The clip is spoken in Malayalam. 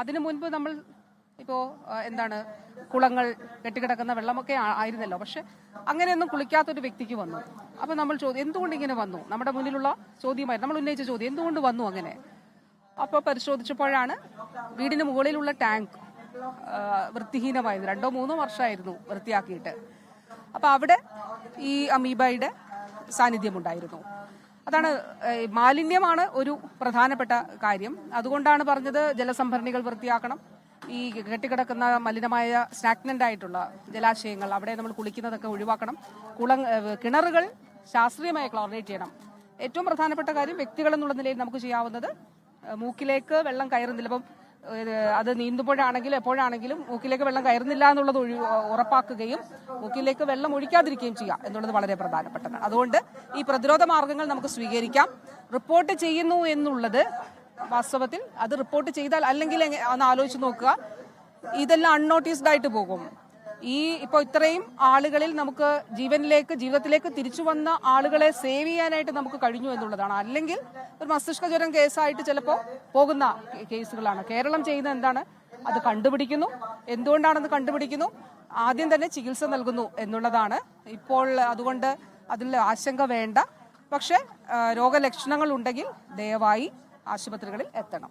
അതിനു മുൻപ് നമ്മൾ ഇപ്പോൾ എന്താണ് കുളങ്ങൾ കെട്ടിക്കിടക്കുന്ന വെള്ളമൊക്കെ ആയിരുന്നല്ലോ. പക്ഷെ അങ്ങനെയൊന്നും കുളിക്കാത്തൊരു വ്യക്തിക്ക് വന്നു. അപ്പം നമ്മൾ ചോദ്യം എന്തുകൊണ്ട് ഇങ്ങനെ വന്നു? നമ്മുടെ മുന്നിലുള്ള ചോദ്യമായിരുന്നു നമ്മൾ ഉന്നയിച്ച ചോദ്യം എന്തുകൊണ്ട് വന്നു അങ്ങനെ? അപ്പോൾ പരിശോധിച്ചപ്പോഴാണ് വീടിന് മുകളിലുള്ള ടാങ്ക് വൃത്തിഹീനമായിരുന്നു. രണ്ടോ മൂന്നോ വർഷമായിരുന്നു വൃത്തിയാക്കിയിട്ട്. അപ്പോൾ അവിടെ ഈ അമീബയുടെ സാന്നിധ്യമുണ്ടായിരുന്നു. അതാണ് മാലിന്യമാണ് ഒരു പ്രധാനപ്പെട്ട കാര്യം. അതുകൊണ്ടാണ് പറഞ്ഞത് ജലസംഭരണികൾ വൃത്തിയാക്കണം. ഈ കെട്ടിക്കിടക്കുന്ന മലിനമായ സ്റ്റാഗ്നന്റ് ആയിട്ടുള്ള ജലാശയങ്ങൾ അവിടെ നമ്മൾ കുളിക്കുന്നതൊക്കെ ഒഴിവാക്കണം. കുള കിണറുകൾ ശാസ്ത്രീയമായി ക്ലോറിനേറ്റ് ചെയ്യണം. ഏറ്റവും പ്രധാനപ്പെട്ട കാര്യം വ്യക്തികൾ എന്നുള്ള നിലയിൽ നമുക്ക് ചെയ്യാവുന്നത് മൂക്കിലേക്ക് വെള്ളം കയറുന്നില്ല. ഇപ്പം അത് നീന്തുമ്പോഴാണെങ്കിലും എപ്പോഴാണെങ്കിലും മൂക്കിലേക്ക് വെള്ളം കയറുന്നില്ല എന്നുള്ളത് ഒഴി ഉറപ്പാക്കുകയും മൂക്കിലേക്ക് വെള്ളം ഒഴിക്കാതിരിക്കുകയും ചെയ്യുക എന്നുള്ളത് വളരെ പ്രധാനപ്പെട്ടതാണ്. അതുകൊണ്ട് ഈ പ്രതിരോധ മാർഗങ്ങൾ നമുക്ക് സ്വീകരിക്കാം. റിപ്പോർട്ട് ചെയ്യുന്നു എന്നുള്ളത് വാസ്തവത്തിൽ അത് റിപ്പോർട്ട് ചെയ്താൽ അല്ലെങ്കിൽ ഒന്ന് ആലോചിച്ച് നോക്കുക. ഇതെല്ലാം അൺനോട്ടീസ്ഡ് ആയിട്ട് പോകും. ഈ ഇപ്പോൾ ഇത്രയും ആളുകളിൽ നമുക്ക് ജീവനിലേക്ക് ജീവിതത്തിലേക്ക് തിരിച്ചു വന്ന ആളുകളെ സേവ് ചെയ്യാനായിട്ട് നമുക്ക് കഴിഞ്ഞു എന്നുള്ളതാണ്. അല്ലെങ്കിൽ ഒരു മസ്തിഷ്ക ജ്വരം കേസായിട്ട് ചിലപ്പോൾ പോകുന്ന കേസുകളാണ്. കേരളം ചെയ്യുന്ന എന്താണ്? അത് കണ്ടുപിടിക്കുന്നു. എന്തുകൊണ്ടാണെന്ന് കണ്ടുപിടിക്കുന്നു? ആദ്യം തന്നെ ചികിത്സ നൽകുന്നു എന്നുള്ളതാണ്. ഇപ്പോൾ അതുകൊണ്ട് അതിൽ ആശങ്ക വേണ്ട. പക്ഷേ രോഗലക്ഷണങ്ങൾ ഉണ്ടെങ്കിൽ ദയവായി ആശുപത്രികളിൽ എത്തണം.